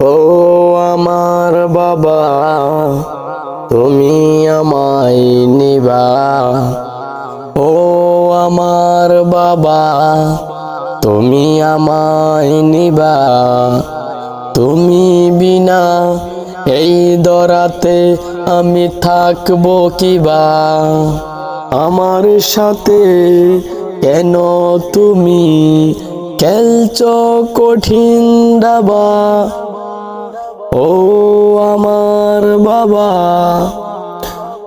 ও আমার বাবা, তুমি আমায় নিবা। ও আমার বাবা, তুমি আমায় নিবা। তুমি বিনা এই দরাতে আমি থাকব কিবা? আমার সাথে কেন তুমি খেলছ কঠিন দাবা? ও আমার বাবা,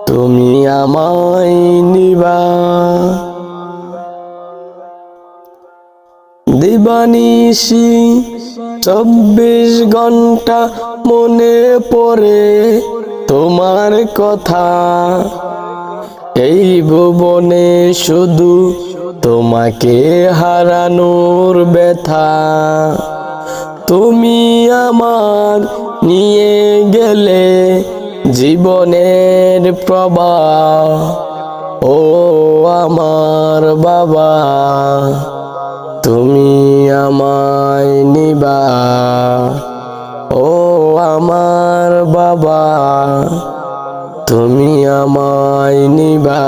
তুমি আমায় নিবা। দিবানিশি চব্বিশ ঘণ্টা মনে পড়ে তোমার কথা। এই ভুবনে শুধু তোমাকে হারানোর ব্যথা। তুমি আমার নিয়ে গেলে জীবনের প্রবাহ ও আমার বাবা, তুমি আমায় নিবা। ও আমার বাবা, তুমি আমায় নিবা।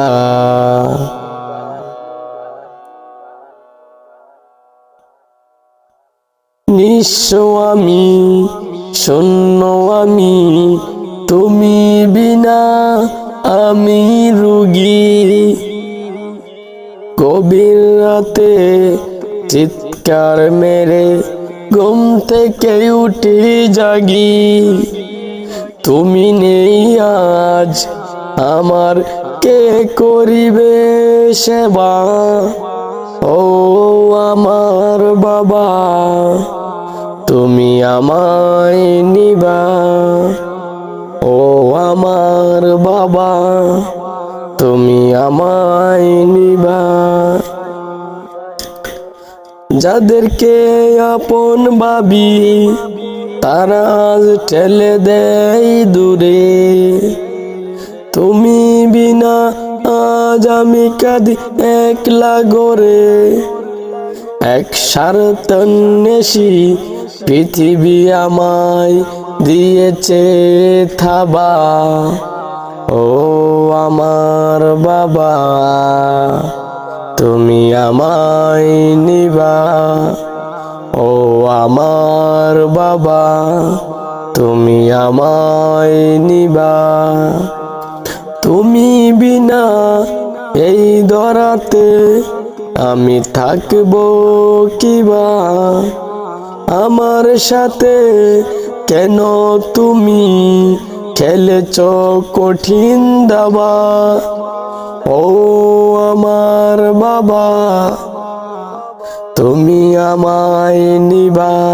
নিশ্চয় আমি শূন্য আমি, তুমি বিনা আমি রুগী। গভীর রাতে চিৎকার মেরে ঘুম থেকে উঠে জাগি। তুমি নেই আজ, আমার কে করিবে সেবা? ও আমার বাবা তুমি আমায় নিবা। ও আমার বাবা, তুমি আমায় নিবা। যাদেরকে আপন ভাবি, তারা আজ ঠেলে দেয় দূরে। তুমি বিনা আজ আমি কাঁদি একলা গরে এক সারতন্বেষী পৃথিবী আমায় দিয়েছে থাবা। ও আমার বাবা, তুমি আমায় নিবা। ও আমার বাবা, তুমি আমায় নিবা। তুমি বিনা এই দরাতে আমি থাকব কিবা? আমার সাথে কেন তুমি খেলেছ কঠিন দাবা? ও আমার বাবা, তুমি আমায় নিবা।